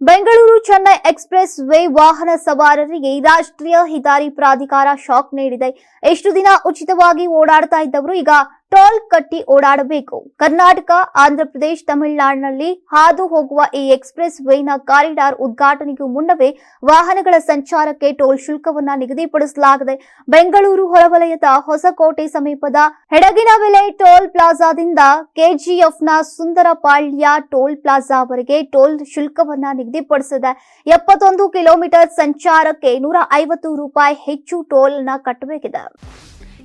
Bengaluru Chennai express way ವಾಹನ ಸವಾರರಿಗೆ ರಾಷ್ಟ್ರೀಯ ಹೆದ್ದಾರಿ ಪ್ರಾಧಿಕಾರ ಶಾಕ್ ನೀಡಿದೆ. ಎಷ್ಟು ದಿನ ಉಚಿತವಾಗಿ ಓಡಾಡ್ತಾ ಇದ್ದವರು ಈಗ ಟೋಲ್ ಕಟ್ಟಿ ಓಡಾಡಬೇಕು. ಕರ್ನಾಟಕ ಆಂಧ್ರಪ್ರದೇಶ ತಮಿಳುನಾಡಿನಲ್ಲಿ ಹಾದು ಹೋಗುವ ಈ ಎಕ್ಸ್ಪ್ರೆಸ್ ವೇನ ಕಾರಿಡಾರ್ ಉದ್ಘಾಟನೆಗೂ ಮುನ್ನವೇ ವಾಹನಗಳ ಸಂಚಾರಕ್ಕೆ ಟೋಲ್ ಶುಲ್ಕವನ್ನು ನಿಗದಿಪಡಿಸಲಾಗಿದೆ ಬೆಂಗಳೂರು ಹೊರವಲಯದ ಹೊಸಕೋಟೆ ಸಮೀಪದ ಹೆಡಗಿನಬೆಲೆ ಟೋಲ್ ಪ್ಲಾಜಾದಿಂದ ಕೆಜಿಎಫ್ನ ಸುಂದರಪಾಳ್ಯ ಟೋಲ್ ಪ್ಲಾಜಾವರೆಗೆ ಟೋಲ್ ಶುಲ್ಕವನ್ನು ನಿಗದಿಪಡಿಸಿದೆ ಎಪ್ಪತ್ತೊಂದು ಕಿಲೋಮೀಟರ್ ಸಂಚಾರಕ್ಕೆ ನೂರ ಐವತ್ತು ರೂಪಾಯಿ ಹೆಚ್ಚು ಟೋಲ್ನ ಕಟ್ಟಬೇಕಿದೆ.